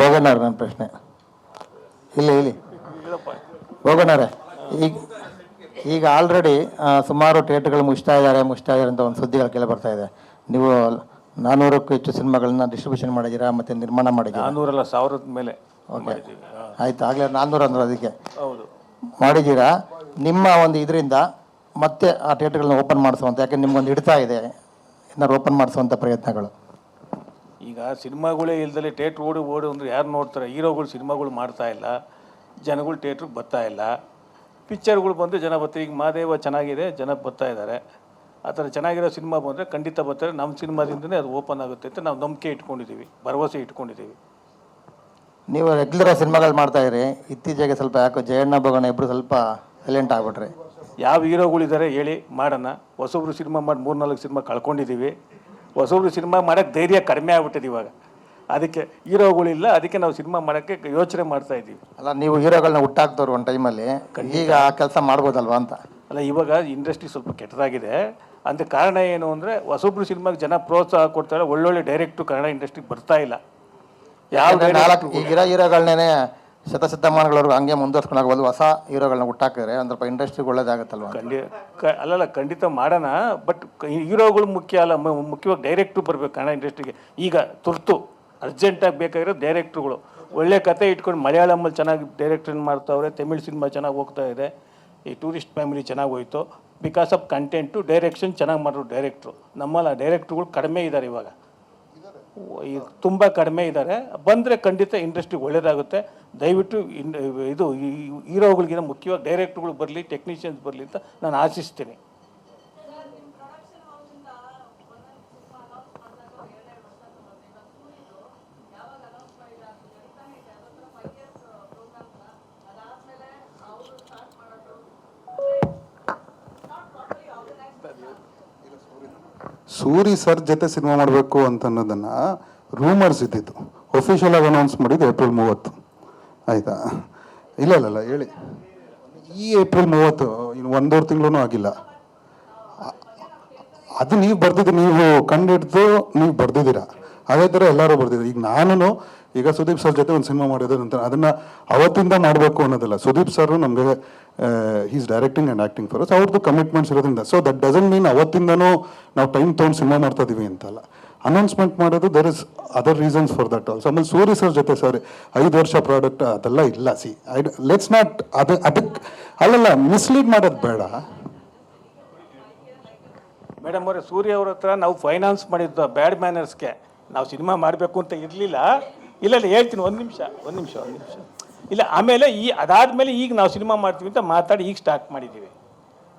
ಬೋಗಣ್ಣವ್ರ ನನ್ನ ಪ್ರಶ್ನೆ. ಇಲ್ಲ ಇಲ್ಲಿ. ಬೋಗಣ್ಣವ್ರೆ ಈಗ ಈಗ ಆಲ್ರೆಡಿ ಸುಮಾರು ಥಿಯೇಟ್ರ್ಗಳು ಮುಗಿಸ್ತಾ ಇದ್ದಾರೆ ಮುಗಿಸ್ತಾ ಇದ್ದಾರೆ ಅಂತ ಒಂದು ಸುದ್ದಿಗಳು ಕೇಳಿ ಬರ್ತಾ ಇದೆ. ನೀವು ನಾನ್ನೂರಕ್ಕೂ ಹೆಚ್ಚು ಸಿನಿಮಾಗಳನ್ನ ಡಿಸ್ಟ್ರಿಬ್ಯೂಷನ್ ಮಾಡಿದ್ದೀರಾ ಮತ್ತು ನಿರ್ಮಾಣ ಮಾಡಿದ್ದೀರಾ? ನಾನ್ನೂರಲ್ಲ ಸಾವಿರದ ಮೇಲೆ ಓಕೆ ಆಯ್ತು ಆಗಲೇ ನಾನ್ನೂರು ಅಂದ್ರೆ ಅದಕ್ಕೆ. ಹೌದು. ಮಾಡಿದ್ದೀರಾ? ನಿಮ್ಮ ಒಂದು ಇದರಿಂದ ಮತ್ತೆ ಆ ಥಿಯೇಟ್ರ್ಗಳನ್ನ ಓಪನ್ ಮಾಡಿಸುವಂತ ಯಾಕೆ ನಿಮ್ಗೊಂದು ಹಿಡಿತಾ ಇದೆ ಏನಾದ್ರು ಓಪನ್ ಮಾಡಿಸುವಂಥ ಪ್ರಯತ್ನಗಳು? ಈಗ ಸಿನಿಮಾಗಳೇ ಇಲ್ದಲೆ ಥಿಯೇಟ್ರ್ ಓಡಿ ಓಡಿ ಅಂದ್ರೆ ಯಾರು ನೋಡ್ತಾರೆ? ಹೀರೋಗಳು ಸಿನಿಮಾಗಳು ಮಾಡ್ತಾ ಇಲ್ಲ ಜನಗಳು ಥಿಯೇಟ್ರಿಗೆ ಬರ್ತಾ ಇಲ್ಲ. ಪಿಕ್ಚರ್ಗಳು ಬಂದು ಜನ ಬರ್ತಾರೆ. ಈಗ ಮಹಾದೇವ ಚೆನ್ನಾಗಿದೆ ಜನ ಬರ್ತಾ ಇದ್ದಾರೆ. ಆ ಥರ ಚೆನ್ನಾಗಿರೋ ಸಿನಿಮಾ ಬಂದರೆ ಖಂಡಿತ ಬರ್ತಾರೆ. ನಮ್ಮ ಸಿನಿಮಾದಿಂದನೇ ಅದು ಓಪನ್ ಆಗುತ್ತೆ ಅಂತ ನಾವು ನಂಬಿಕೆ ಇಟ್ಕೊಂಡಿದ್ದೀವಿ ಭರವಸೆ ಇಟ್ಕೊಂಡಿದ್ದೀವಿ. ನೀವು ರೆಗ್ಯುಲರ್ ಸಿನಿಮಾಗಳು ಮಾಡ್ತಾ ಇದ್ರಿ ಇತ್ತೀಚೆಗೆ ಸ್ವಲ್ಪ ಯಾಕೋ ಜಯಣ್ಣ ಭಗವನ ಇಬ್ಬರು ಸ್ವಲ್ಪ ಸೈಲೆಂಟ್ ಆಗ್ಬಿಟ್ರಿ. ಯಾವ ಹೀರೋಗಳಿದ್ದಾರೆ ಹೇಳಿ ಮಾಡೋಣ. ಹೊಸಬ್ರು ಸಿನಿಮಾ ಮಾಡಿ ಮೂರ್ನಾಲ್ಕು ಸಿನಿಮಾ ಕಳ್ಕೊಂಡಿದ್ದೀವಿ. ಹೊಸಬ್ರು ಸಿನಿಮಾ ಮಾಡೋಕ್ಕೆ ಧೈರ್ಯ ಕಡಿಮೆ ಆಗ್ಬಿಟ್ಟಿದೆ ಇವಾಗ. ಅದಕ್ಕೆ ಹೀರೋಗಳಿಲ್ಲ ಅದಕ್ಕೆ ನಾವು ಸಿನಿಮಾ ಮಾಡೋಕ್ಕೆ ಯೋಚನೆ ಮಾಡ್ತಾ ಇದ್ದೀವಿ. ಅಲ್ಲ ನೀವು ಹೀರೋಗಳನ್ನ ಹುಟ್ಟಾಕ್ದವ್ರು ಒಂದು ಟೈಮಲ್ಲಿ ಈಗ ಆ ಕೆಲಸ ಮಾಡ್ಬೋದಲ್ವಾ ಅಂತ? ಅಲ್ಲ ಇವಾಗ ಇಂಡಸ್ಟ್ರಿ ಸ್ವಲ್ಪ ಕೆಟ್ಟದಾಗಿದೆ. ಅಂತ ಕಾರಣ ಏನು ಅಂದರೆ ಹೊಸಬ್ರು ಸಿನಿಮಾಗೆ ಜನ ಪ್ರೋತ್ಸಾಹ ಕೊಡ್ತಾರೆ ಒಳ್ಳೊಳ್ಳೆ ಡೈರೆಕ್ಟು ಕನ್ನಡ ಇಂಡಸ್ಟ್ರಿಗೆ ಬರ್ತಾ ಇಲ್ಲ. ಯಾವ ನಾಲ್ಕು ಈಗಿರೋ ಹೀರೋಗಳನ್ನೇ ಶತಶತಮಾನಗಳವರೆಗೂ ಹಂಗೆ ಮುಂದುವರ್ಸ್ಕೊಂಡು ಹೋಗ್ಬೋದು ಹೊಸ ಹೀರೋಗಳನ್ನ ಹುಟ್ಟಾಕಿದ್ರೆ ಒಂದು ಸ್ವಲ್ಪ ಇಂಡಸ್ಟ್ರಿಗೆ ಒಳ್ಳೇದಾಗುತ್ತಲ್ವ? ಕ, ಅಲ್ಲಲ್ಲ, ಖಂಡಿತ ಮಾಡೋಣ, ಬಟ್ ಹೀರೋಗಳು ಮುಖ್ಯ ಅಲ್ಲ ಮುಖ್ಯವಾಗಿ ಡೈರೆಕ್ಟ್ರು ಬರಬೇಕು ಕನ್ನಡ ಇಂಡಸ್ಟ್ರಿಗೆ. ಈಗ ತುರ್ತು, ಅರ್ಜೆಂಟಾಗಿ ಬೇಕಾಗಿರೋ ಡೈರೆಕ್ಟ್ರುಗಳು. ಒಳ್ಳೆ ಕತೆ ಇಟ್ಕೊಂಡು ಮಲಯಾಳಮಲ್ಲಿ ಚೆನ್ನಾಗಿ ಡೈರೆಕ್ಟ್ರನ್ನ ಮಾಡ್ತಾವ್ರೆ, ತಮಿಳ್ ಸಿನಿಮಾ ಚೆನ್ನಾಗಿ ಹೋಗ್ತಾ ಇದೆ, ಈ ಟೂರಿಸ್ಟ್ ಫ್ಯಾಮಿಲಿ ಚೆನ್ನಾಗಿ ಹೋಯ್ತು. ಬಿಕಾಸ್ ಆಫ್ ಕಂಟೆಂಟು, ಡೈರೆಕ್ಷನ್ ಚೆನ್ನಾಗಿ ಮಾಡೋರು ಡೈರೆಕ್ಟ್ರು. ನಮ್ಮಲ್ಲ ಡೈರೆಕ್ಟ್ರುಗಳು ಕಡಿಮೆ ಇದ್ದಾರೆ ಇವಾಗ. ತುಂಬ ಕಡಿಮೆ ಇದ್ದಾರೆ. ಬಂದರೆ ಖಂಡಿತ ಇಂಡಸ್ಟ್ರಿ ಒಳ್ಳೆಯದಾಗುತ್ತೆ ದಯವಿಟ್ಟು ಇದು ಹೀರೋಗಳಿಗಿಂತ ಮುಖ್ಯವಾಗಿ ಡೈರೆಕ್ಟ್ರುಗಳು ಬರಲಿ ಟೆಕ್ನಿಷಿಯನ್ಸ್ ಬರಲಿ ಅಂತ ನಾನು ಆಶಿಸ್ತೀನಿ. ಸೂರಿ ಸರ್ ಜೊತೆ ಸಿನಿಮಾ ಮಾಡಬೇಕು ಅಂತ ಅನ್ನೋದನ್ನ ರೂಮರ್ಸ್ ಇದ್ದಿತ್ತು. ಒಫಿಷಿಯಲ್ ಆಗಿ ಅನೌನ್ಸ್ ಮಾಡಿದ್ದು ಏಪ್ರಿಲ್ ಮೂವತ್ತು. ಆಯ್ತಾ? ಇಲ್ಲ ಇಲ್ಲ ಹೇಳಿ. ಈ ಏಪ್ರಿಲ್ ಮೂವತ್ತು, ಇನ್ನು ಒಂದೂವರೆ ತಿಂಗಳೂ ಆಗಿಲ್ಲ. ಅದು ನೀವು ಬರ್ದಿದ್ದು, ನೀವು ಕಂಡಿಡ್ದು ನೀವು ಬರ್ದಿದ್ದೀರಾ? ಅದೇ ಥರ ಎಲ್ಲರೂ ಬರ್ತಿದ್ರು. ಈಗ ನಾನು ಈಗ ಸುದೀಪ್ ಸರ್ ಜೊತೆ ಒಂದು ಸಿನಿಮಾ ಮಾಡಿದ್ರು ನಂತರ ಅದನ್ನು ಅವತ್ತಿಂದ ಮಾಡಬೇಕು ಅನ್ನೋದಿಲ್ಲ. ಸುದೀಪ್ ಸರ್ ನಮಗೆ is directing and acting for us ಅವ್ರದ್ದು ಕಮಿಟ್ಮೆಂಟ್ಸ್ ಇರೋದ್ರಿಂದ. ಸೊ ದಟ್ ಡಸಂಟ್ ಮೀನ್ ಅವತ್ತಿಂದನೂ ನಾವು ಟೈಮ್ ತೊಗೊಂಡು ಸಿನಿಮಾ ಮಾಡ್ತಾ ಇದೀವಿ ಅಂತಲ್ಲ ಅನೌನ್ಸ್ಮೆಂಟ್ ಮಾಡೋದು there is other reasons for that also ಆಮೇಲೆ ಸೂರಿ ಸರ್ ಜೊತೆ ಸರ್ ಐದು ವರ್ಷ ಪ್ರಾಡಕ್ಟ್ ಅದೆಲ್ಲ ಇಲ್ಲ ಸಿ ಐ ಲೆಟ್ಸ್ ನಾಟ್ ಅದು ಅದಕ್ಕೆ ಅಲ್ಲಲ್ಲ ಮಿಸ್ಲೀಡ್ ಮಾಡೋದು ಬೇಡ. ಮೇಡಮ್ ಅವರೇ ಸೂರ್ಯ ಅವ್ರ ಹತ್ರ ನಾವು ಫೈನಾನ್ಸ್ ಮಾಡಿದ್ದು ಬ್ಯಾಡ್ ಮ್ಯಾನರ್ಸ್ಗೆ ನಾವು ಸಿನಿಮಾ ಮಾಡಬೇಕು ಅಂತ ಇರಲಿಲ್ಲ. ಇಲ್ಲ ಇಲ್ಲ, ಹೇಳ್ತೀನಿ, ಒಂದು ನಿಮಿಷ ಒಂದು ನಿಮಿಷ ಒಂದು ನಿಮಿಷ. ಇಲ್ಲ, ಆಮೇಲೆ ಈ, ಅದಾದಮೇಲೆ ಈಗ ನಾವು ಸಿನಿಮಾ ಮಾಡ್ತೀವಿ ಅಂತ ಮಾತಾಡಿ ಈಗ ಸ್ಟಾರ್ಟ್ ಮಾಡಿದ್ದೀವಿ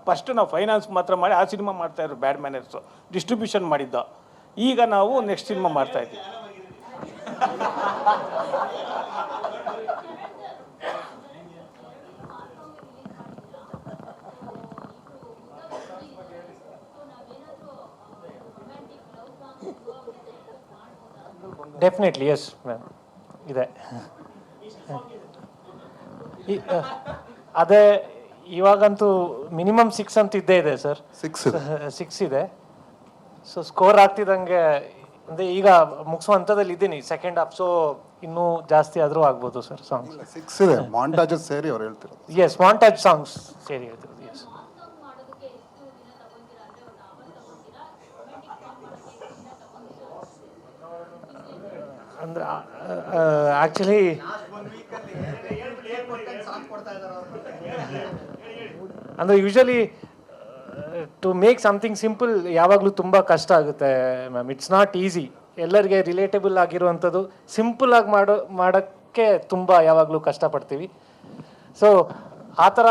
ಫಸ್ಟ್ ನಾವು ಫೈನಾನ್ಸ್ ಮಾತ್ರ ಮಾಡಿ ಆ ಸಿನಿಮಾ ಮಾಡ್ತಾ ಇದ್ರು ಬ್ಯಾಡ್ ಮ್ಯಾನರ್ಸು ಡಿಸ್ಟ್ರಿಬ್ಯೂಷನ್ ಮಾಡಿದ್ದು. ಈಗ ನಾವು ನೆಕ್ಸ್ಟ್ ಸಿನಿಮಾ ಮಾಡ್ತಾ ಡೆಫಿನೆಟ್ಲಿ ಎಸ್ ಮ್ಯಾಮ್ ಇದೆ. ಅದೇ ಇವಾಗಂತೂ ಮಿನಿಮಮ್ ಸಿಕ್ಸ್ ಅಂತ ಇದ್ದೇ ಇದೆ ಸರ್ ಸಿಕ್ಸ್ ಸಿಕ್ಸ್ ಇದೆ. ಸೊ ಸ್ಕೋರ್ ಆಗ್ತಿದ್ದಂಗೆ ಅಂದರೆ ಈಗ ಮುಗಿಸೋ ಹಂತದಲ್ಲಿ ಇದ್ದೀನಿ ಸೆಕೆಂಡ್ ಹಾಫ್ ಸೊ ಇನ್ನೂ ಜಾಸ್ತಿ ಆದರೂ ಆಗ್ಬೋದು ಸರ್ ಸಾಂಗ್ಸ್ ಸಿಕ್ಸ್ ಇದೆ. ಮಾಂಟಾಜಸ್ ಸೇರಿ ಅವ್ರು ಹೇಳ್ತಿರೋದು. ಎಸ್ ಮಾಂಟಾಜ್ ಸಾಂಗ್ಸ್ ಸೇರಿ ಹೇಳ್ತಿರೋದು. ಅಂದ್ರೆ ಆ್ಯಕ್ಚುಲಿ ಅಂದರೆ usually to make something simple ಯಾವಾಗಲೂ ತುಂಬ ಕಷ್ಟ ಆಗುತ್ತೆ ಮ್ಯಾಮ್ ಇಟ್ಸ್ ನಾಟ್ ಈಸಿ ಎಲ್ಲರಿಗೆ ರಿಲೇಟೆಬಲ್ ಆಗಿರುವಂಥದ್ದು ಸಿಂಪಲ್ ಆಗಿ ಮಾಡೋ, ಮಾಡೋಕ್ಕೆ ತುಂಬ ಯಾವಾಗಲೂ ಕಷ್ಟಪಡ್ತೀವಿ. ಸೊ ಆ ಥರ,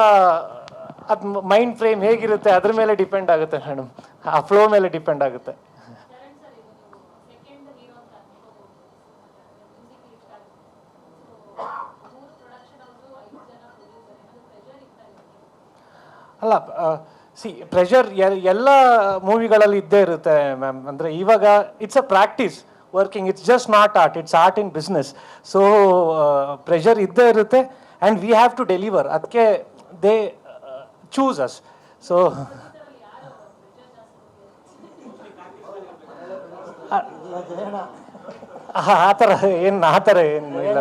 ಅದು ಮೈಂಡ್ ಫ್ರೇಮ್ ಹೇಗಿರುತ್ತೆ, ಅದ್ರ ಮೇಲೆ ಡಿಪೆಂಡ್ ಆಗುತ್ತೆ ಮೇಡಮ್ ಆ ಫ್ಲೋ ಮೇಲೆ ಡಿಪೆಂಡ್ ಆಗುತ್ತೆ. ಅಲ್ಲ ಸಿ ಪ್ರೆಷರ್ ಎಲ್ಲ ಮೂವಿಗಳಲ್ಲಿ ಇದ್ದೇ ಇರುತ್ತೆ ಮ್ಯಾಮ್ ಅಂದರೆ ಇವಾಗ it's a practice working it's just not art it's art in business so pressure ಇದ್ದೇ ಇರುತ್ತೆ and we have to deliver ಅದಕ್ಕೆ ದೇ ಚೂಸ್ ಅಸ್ ಸೊ ಆ ಥರ ಏನು ಆ ಥರ ಏನು ಇಲ್ಲ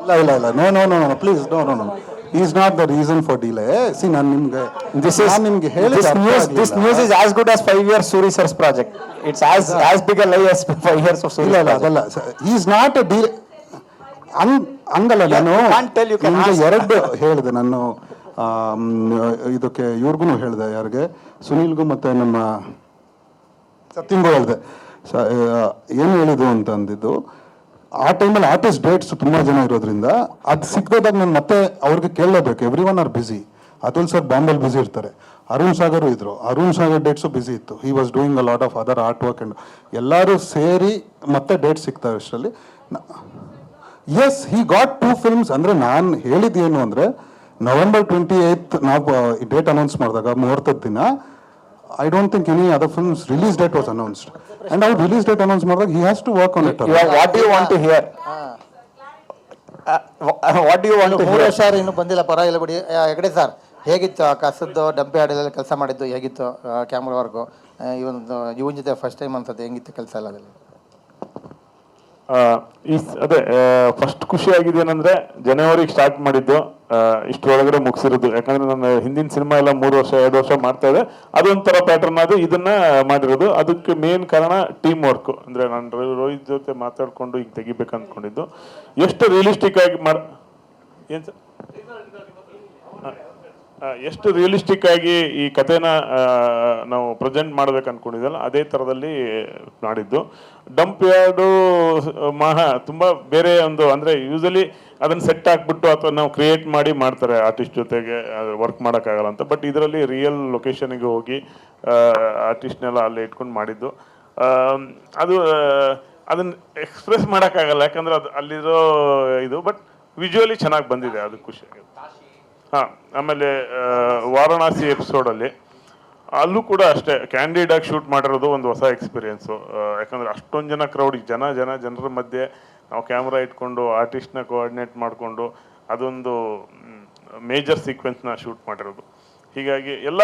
ಇಲ್ಲ ಇಲ್ಲ ಇಲ್ಲ. No no no no please no no no is not the reason for delay see ನಾನು ನಿಮಗೆ ದಿಸ್ ಇಸ್ ನಾನು ನಿಮಗೆ ಹೇಳಿ this news news. News is as is as good as five years project it's as It's as as big five years of Suri. ಇಲ್ಲ ಇಲ್ಲ ಅದಲ್ಲ. Is not a delay ಹಂಗ್ ಹಂಗಲ್ಲ ನಾನು. ನಿಮಗೆ ಆಸ್. ಎರಡು ಹೇಳಿದೆ ನಾನು. ಇದಕ್ಕೆ ಇವ್ರಿಗೂ ಹೇಳಿದೆ ಯಾರಿಗೆ? ಸುನೀಲ್ಗೂ ಮತ್ತು ನಮ್ಮ ಸತ್ಯಂಗೂ ಹೇಳಿದೆ. ಸ- ಏನು ಹೇಳಿದ್ದು ಅಂತ ಅಂದಿದ್ದು? ಆ ಟೈಮಲ್ಲಿ ಆರ್ಟಿಸ್ಟ್ ಡೇಟ್ಸ್ ತುಂಬ ಜನ ಇರೋದ್ರಿಂದ ಅದು ಸಿಕ್ಕದಾಗ ನಾನು ಮತ್ತೆ ಅವ್ರಿಗೆ ಕೇಳಲೇಬೇಕು. Every one are busy Atul sir ಬಾಂಬೆಲ್ busy ಇರ್ತಾರೆ. ಅರುಣ್ ಸಾಗರ್ ಇದ್ರು. ಅರುಣ್ ಸಾಗರ್ ಡೇಟ್ಸು ಬಿಸಿ ಇತ್ತು. He was doing a lot of other art work and ಎಲ್ಲರೂ ಸೇರಿ ಮತ್ತೆ ಡೇಟ್ ಸಿಗ್ತಾರೆ ಅಷ್ಟರಲ್ಲಿ. Yes he got two films ಅಂದರೆ ನಾನು ಹೇಳಿದ್ದೇನು ಅಂದರೆ ನವೆಂಬರ್ ಟ್ವೆಂಟಿ ಏಯ್ತ್ ನಾವು ಡೇಟ್ ಅನೌನ್ಸ್ ಮಾಡಿದಾಗ ಮುಹೂರ್ತದ ದಿನ I don't think any other films release date was announced and ಅವ್ರು ರಿಲೀಸ್ ಡೇಟ್ ಅನೌನ್ಸ್ ಮಾಡಿದಾಗ he has to work on it what what do you want to hear? Uh, wh- what do you want to ಮೂರು ವರ್ಷ ಇನ್ನೂ ಬಂದಿಲ್ಲ ಪರವಾಗಿಲ್ಲ ಬಿಡಿ. Hegde sir ಹೇಗಿತ್ತು ಆ ಕಸದ್ದು ಡಬ್ಬೆ ಹಾಡೆಲ್ಲ ಕೆಲಸ ಮಾಡಿದ್ದು ಹೇಗಿತ್ತು ಕ್ಯಾಮ್ರಾ ವರ್ಗು? ಇವನ್ ಒಂದು ಇವನ್ ಜೊತೆ ಫಸ್ಟ್ ಟೈಮ್ ಅನ್ಸುತ್ತೆ ಹೆಂಗಿತ್ತು ಕೆಲಸ ಎಲ್ಲ ಈ ಅದೇ ಫಸ್ಟ್ ಖುಷಿ ಆಗಿದೆ ಏನಂದ್ರೆ ಜನವರಿಗೆ ಸ್ಟಾರ್ಟ್ ಮಾಡಿದ್ದು ಇಷ್ಟು ಇಷ್ಟರೊಳಗಡೆ ಮುಗಿಸಿರೋದು. ಯಾಕಂದ್ರೆ ನನ್ನ ಹಿಂದಿನ ಸಿನಿಮಾ ಎಲ್ಲ ಮೂರು ವರ್ಷ, ಎರಡು ವರ್ಷ ಮಾಡ್ತಾ ಇದೆ ಅದೊಂಥರ ಪ್ಯಾಟರ್ನ್ ಅದು ಇದನ್ನ ಮಾಡಿರೋದು. ಅದಕ್ಕೆ ಮೇನ್ ಕಾರಣ ಟೀಮ್ ವರ್ಕ್ ಅಂದ್ರೆ ನಾನು ರೋಹಿತ್ ಜೊತೆ ಮಾತಾಡ್ಕೊಂಡು ಈಗ ತೆಗಿಬೇಕು ಅಂದ್ಕೊಂಡಿದ್ದು ಎಷ್ಟು ರಿಯಲಿಸ್ಟಿಕ್ ಆಗಿ ಮಾಡ್, ಏನ್ ಸರ್? ಎಷ್ಟು ರಿಯಲಿಸ್ಟಿಕ್ ಆಗಿ ಈ ಕಥೆನ ನಾವು ಪ್ರೆಸೆಂಟ್ ಮಾಡ್ಬೇಕು ಅನ್ಕೊಂಡಿದ್ದಲ್ಲ, ಅದೇ ಥರದಲ್ಲಿ ಮಾಡಿದ್ದು. ಡಂಪ್ ಯಾರ್ಡು, ಮಹ, ತುಂಬ ಬೇರೆ ಒಂದು, ಅಂದರೆ ಯೂಸಲಿ ಅದನ್ನು ಸೆಟ್ ಹಾಕ್ಬಿಟ್ಟು ಅಥವಾ ನಾವು ಕ್ರಿಯೇಟ್ ಮಾಡಿ ಮಾಡ್ತಾರೆ ಆರ್ಟಿಸ್ಟ್ ಜೊತೆಗೆ ವರ್ಕ್ ಮಾಡೋಕ್ಕಾಗಲ್ಲ ಅಂತ. ಬಟ್ ಇದರಲ್ಲಿ ರಿಯಲ್ ಲೊಕೇಶನಿಗೆ ಹೋಗಿ ಆರ್ಟಿಸ್ಟ್ನೆಲ್ಲ ಅಲ್ಲಿ ಇಟ್ಕೊಂಡು ಮಾಡಿದ್ದು. ಅದು ಅದನ್ನು ಎಕ್ಸ್ಪ್ರೆಸ್ ಮಾಡೋಕ್ಕಾಗಲ್ಲ, ಯಾಕಂದ್ರೆ ಅದು ಅಲ್ಲಿರೋ ಇದು ಬಟ್ ವಿಜುವಲಿ ಚೆನ್ನಾಗಿ ಬಂದಿದೆ, ಅದು ಖುಷಿ. ಆಗುತ್ತೆ ಹಾಂ, ಆಮೇಲೆ ವಾರಣಾಸಿ ಎಪಿಸೋಡಲ್ಲಿ ಅಲ್ಲೂ ಕೂಡ ಅಷ್ಟೇ ಕ್ಯಾಂಡಿಡಾಗಿ ಶೂಟ್ ಮಾಡಿರೋದು ಒಂದು ಹೊಸ ಎಕ್ಸ್ಪೀರಿಯೆನ್ಸು ಯಾಕಂದರೆ ಅಷ್ಟೊಂದು ಜನ ಕ್ರೌಡಿಗೆ ಜನ ಜನ, ಜನರ ಮಧ್ಯೆ ನಾವು ಕ್ಯಾಮ್ರಾ ಇಟ್ಕೊಂಡು ಆರ್ಟಿಸ್ಟ್ನ ಕೋಆರ್ಡಿನೇಟ್ ಮಾಡಿಕೊಂಡು, ಅದೊಂದು ಮೇಜರ್ ಸೀಕ್ವೆನ್ಸ್ನ ಶೂಟ್ ಮಾಡಿರೋದು. ಹೀಗಾಗಿ ಎಲ್ಲ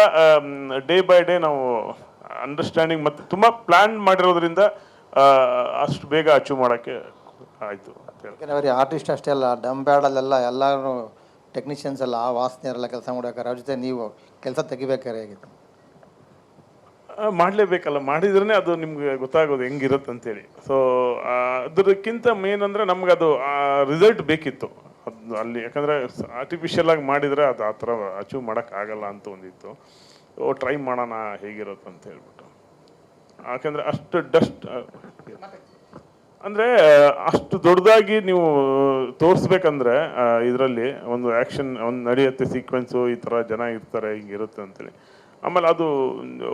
ಡೇ ಬೈ ಡೇ ನಾವು ಅಂಡರ್ಸ್ಟ್ಯಾಂಡಿಂಗ್ ಮತ್ತು ತುಂಬ ಪ್ಲ್ಯಾನ್ ಮಾಡಿರೋದ್ರಿಂದ ಅಷ್ಟು ಬೇಗ ಅಚೀವ್ ಮಾಡೋಕ್ಕೆ ಆಯಿತು ಆರ್ಟಿಸ್ಟ್ ಅಷ್ಟೇ ಅಲ್ಲ ಡಂಬ್ಯಾಡಲ್ಲೆಲ್ಲ ಎಲ್ಲರೂ ಟೆಕ್ನಿಷಿಯನ್ಸ್ ಎಲ್ಲ, ಆ ವಾಸನೆಯವರೆಲ್ಲ ಕೆಲಸ ಮಾಡಬೇಕಾದ್ರೆ ಅವ್ರ ಜೊತೆ ನೀವು ಕೆಲಸ ತೆಗಿಬೇಕಾರೆ ಹೇಗಿತ್ತು? ಮಾಡಲೇಬೇಕಲ್ಲ. ಮಾಡಿದ್ರೇ ಅದು ನಿಮ್ಗೆ ಗೊತ್ತಾಗೋದು ಹೆಂಗಿರುತ್ತೆ ಅಂತೇಳಿ. ಸೊ ಅದಕ್ಕಿಂತ ಮೇನ್ ಅಂದರೆ ನಮ್ಗೆ ಅದು ರಿಸಲ್ಟ್ ಬೇಕಿತ್ತು. ಅದು ಅಲ್ಲಿ ಯಾಕಂದರೆ ಆರ್ಟಿಫಿಷಿಯಲ್ ಆಗಿ ಮಾಡಿದರೆ ಅದು ಆ ಥರ ಅಚೀವ್ ಮಾಡೋಕ್ಕಾಗಲ್ಲ ಅಂತ ಒಂದಿತ್ತು. ಓ ಟ್ರೈ ಮಾಡೋಣ ಹೇಗಿರುತ್ತೆ ಅಂತ ಹೇಳ್ಬಿಟ್ಟು. ಯಾಕಂದರೆ ಅಷ್ಟು ಡಸ್ಟ್ ಅಂದ್ರೆ ಅಷ್ಟು ದೊಡ್ಡದಾಗಿ ನೀವು ತೋರಿಸ್ಬೇಕಂದ್ರೆ ಇದರಲ್ಲಿ ಒಂದು ಆ್ಯಕ್ಷನ್ ಒಂದು ನಡೆಯುತ್ತೆ ಸೀಕ್ವೆನ್ಸು ಈ ಥರ ಜನ ಇರ್ತಾರೆ ಹಿಂಗಿರುತ್ತೆ ಅಂತೇಳಿ ಆಮೇಲೆ ಅದು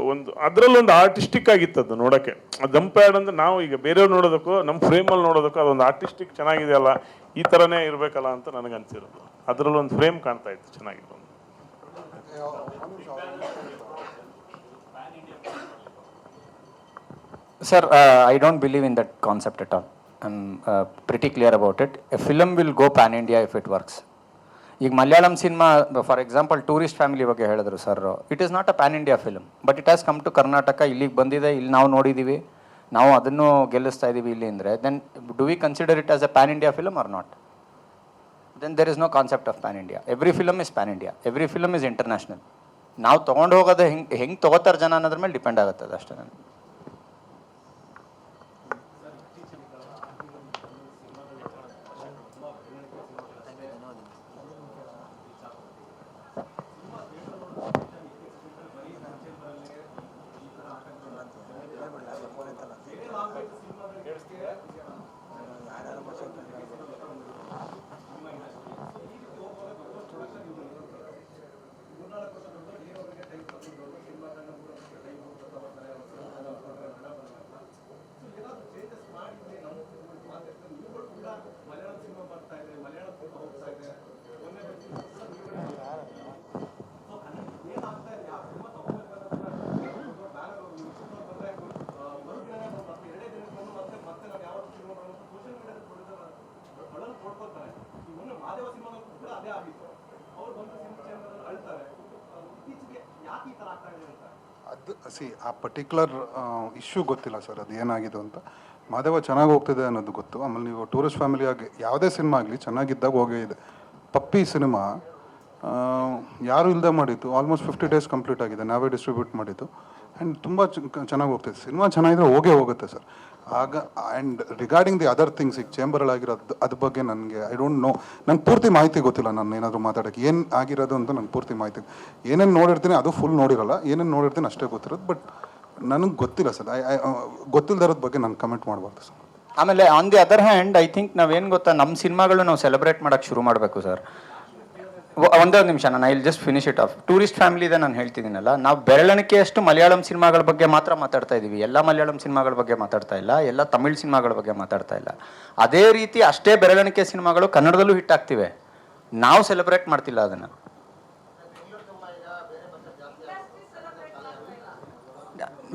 ಒಂದು ಅದರಲ್ಲಿ ಒಂದು ಆರ್ಟಿಸ್ಟಿಕ್ ಆಗಿತ್ತು ಅದು ನೋಡೋಕ್ಕೆ ದಂಪ್ಯಾಡ್ ಅಂದರೆ ನಾವು ಈಗ ಬೇರೆಯವ್ರು ನೋಡೋದಕ್ಕೂ ನಮ್ಮ ಫ್ರೇಮಲ್ಲಿ ನೋಡೋದಕ್ಕೂ ಅದೊಂದು ಆರ್ಟಿಸ್ಟಿಕ್ ಚೆನ್ನಾಗಿದೆಯಲ್ಲ ಈ ಥರನೇ ಇರಬೇಕಲ್ಲ ಅಂತ ನನಗೆ ಅನಿಸಿರೋದು ಅದರಲ್ಲೊಂದು ಫ್ರೇಮ್ ಕಾಣ್ತಾ ಇತ್ತು ಚೆನ್ನಾಗಿತ್ತು Sir, uh, I don't believe in that concept at all. I'm uh, pretty clear about it. A film will go pan India if it works. ಈಗ Malayalam cinema for example tourist family ಬಗ್ಗೆ ಹೇಳಿದ್ರು sir it is not a pan India film but it has come to Karnataka ಇಲ್ಲಿಗೆ ಬಂದಿದೆ ಇಲ್ಲಿ ನಾವು ನೋಡಿದ್ದೀವಿ ನಾವು ಅದನ್ನು ಗೆಲ್ಲಿಸ್ತಾ ಇದ್ದೀವಿ ಇಲ್ಲಿ ಅಂದರೆ then do we consider it as a pan India film or not then there is no concept of pan India every film is pan India every film is international ನಾವು ತೊಗೊಂಡು ಹೋಗೋದು ಹೆಂಗೆ ಹೆಂಗೆ ತೊಗೋತಾರೆ ಜನ ಅನ್ನೋದ್ರ ಮೇಲೆ ಡಿಪೆಂಡ್ ಆಗುತ್ತೆ ಅಷ್ಟೇ. ನನಗೆ ಸಿ, ಆ ಪರ್ಟಿಕ್ಯುಲರ್ ಇಶ್ಯೂ ಗೊತ್ತಿಲ್ಲ ಸರ್, ಅದು ಏನಾಗಿದೆ ಅಂತ. ಮಾದೇವ ಚೆನ್ನಾಗಿ ಹೋಗ್ತಿದೆ ಅನ್ನೋದು ಗೊತ್ತು. ಆಮೇಲೆ ನೀವು ಟೂರಿಸ್ಟ್ ಫ್ಯಾಮಿಲಿ ಆಗಿ ಯಾವುದೇ ಸಿನಿಮಾ ಆಗಲಿ ಚೆನ್ನಾಗಿದ್ದಾಗ ಹೋಗೇ ಇದೆ. ಪಪ್ಪಿ ಸಿನಿಮಾ ಯಾರು ಇಲ್ಲದೆ ಮಾಡಿತ್ತು. ಆಲ್ಮೋಸ್ಟ್ ಫಿಫ್ಟಿ ಡೇಸ್ ಕಂಪ್ಲೀಟ್ ಆಗಿದೆ. ನಾವೇ ಡಿಸ್ಟ್ರಿಬ್ಯೂಟ್ ಮಾಡಿದ್ದು. ಆ್ಯಂಡ್ ತುಂಬ ಚೆನ್ನಾಗಿ ಹೋಗ್ತಿದೆ ಸಿನಿಮಾ ಚೆನ್ನಾಗಿದ್ರೆ ಹೋಗೇ ಹೋಗುತ್ತೆ ಸರ್. ಆಗ and regarding the other things ಈಗ ಚೇಂಬರಲ್ಲಾಗಿರೋದು ಅದ್ರ ಬಗ್ಗೆ ನನಗೆ ಐ ಡೋಂಟ್ ನೋ ನಂಗೆ ಪೂರ್ತಿ ಮಾಹಿತಿ ಗೊತ್ತಿಲ್ಲ ನಾನು ಏನಾದರೂ ಮಾತಾಡೋಕ್ಕೆ. ಏನು ಆಗಿರೋದು ಅಂತ ನಂಗೆ ಪೂರ್ತಿ ಮಾಹಿತಿ ಏನೇನು ನೋಡಿರ್ತೀನಿ ಅದು ಫುಲ್ ನೋಡಿರಲ್ಲ. ಏನೇನು ನೋಡಿರ್ತೀನಿ ಅಷ್ಟೇ ಗೊತ್ತಿರೋದು. ಬಟ್ ನನಗೆ ಗೊತ್ತಿಲ್ಲ ಸರ್. ಐ ಐ ಬಗ್ಗೆ ನಾನು ಕಮೆಂಟ್ ಮಾಡಬಾರ್ದು ಸರ್. ಆಮೇಲೆ on the other hand I think ನಾವೇನು ಗೊತ್ತಾ ನಮ್ಮ ಸಿನಿಮಾಗಳು ನಾವು ಸೆಲೆಬ್ರೇಟ್ ಮಾಡೋಕ್ಕೆ ಶುರು ಮಾಡಬೇಕು ಸರ್. ಒಂದೇ ಒಂದು ನಿಮಿಷ ನಾನು I just finish it of tourist family ಇದೆ ನಾನು ಹೇಳ್ತಿದ್ದೀನಲ್ಲ, ನಾವು ಬೆರಳಣಿಕೆಯಷ್ಟು ಮಲಯಾಳಂ ಸಿನಿಮಾಗಳ ಬಗ್ಗೆ ಮಾತ್ರ ಮಾತಾಡ್ತಾ ಇದ್ದೀವಿ ಎಲ್ಲ ಮಲಯಾಳಂ ಸಿನಿಮಾಗಳ ಬಗ್ಗೆ ಮಾತಾಡ್ತಾ ಇಲ್ಲ, ಎಲ್ಲ ತಮಿಳ್ ಸಿನಿಮಾಗಳ ಬಗ್ಗೆ ಮಾತಾಡ್ತಾ ಇಲ್ಲ. ಅದೇ ರೀತಿ ಅಷ್ಟೇ ಬೆರಳಿಕೆ ಸಿನಿಮಾಗಳು ಕನ್ನಡದಲ್ಲೂ ಹಿಟ್ ಆಗ್ತಿವೆ. ನಾವು ಸೆಲೆಬ್ರೇಟ್ ಮಾಡ್ತಿಲ್ಲ ಅದನ್ನು.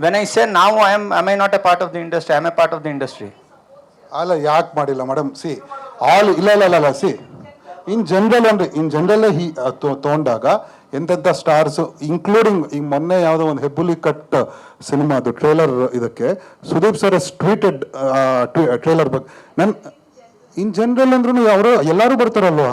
ವೆನ್ ಐ ಸೇ ನಾವು I am I not a part of the industry I am a part of the industry ಅಲ್ಲ, ಯಾಕೆ ಮಾಡಿಲ್ಲ ಮೇಡಮ್ ಸಿ ಆಲ್ ಇಲ್ಲ ಇಲ್ಲ ಇಲ್ಲ ಸಿ ಇನ್ ಜನರಲ್ ಅಂದ್ರೆ ಇನ್ ಜನರಲ್ ಹಿ ತೊಗೊಂಡಾಗ ಎಂತೆಂಥ ಸ್ಟಾರ್ಸ್ ಇನ್ಕ್ಲೂಡಿಂಗ್ ಈಗ ಮೊನ್ನೆ ಯಾವುದೋ ಒಂದು ಹೆಬ್ಬುಲಿ ಕಟ್ ಸಿನಿಮಾದು ಟ್ರೇಲರ್ ಇದಕ್ಕೆ, ಸುದೀಪ್ ಸರ್ ಟ್ವೀಟೆಡ್ ಟ್ರೇಲರ್ ಬಗ್ಗೆ ನನ್ ಇನ್ ಜನರಲ್ ಅಂದ್ರೂ ಅವರು ಎಲ್ಲರೂ ಬರ್ತಾರಲ್ವಾ?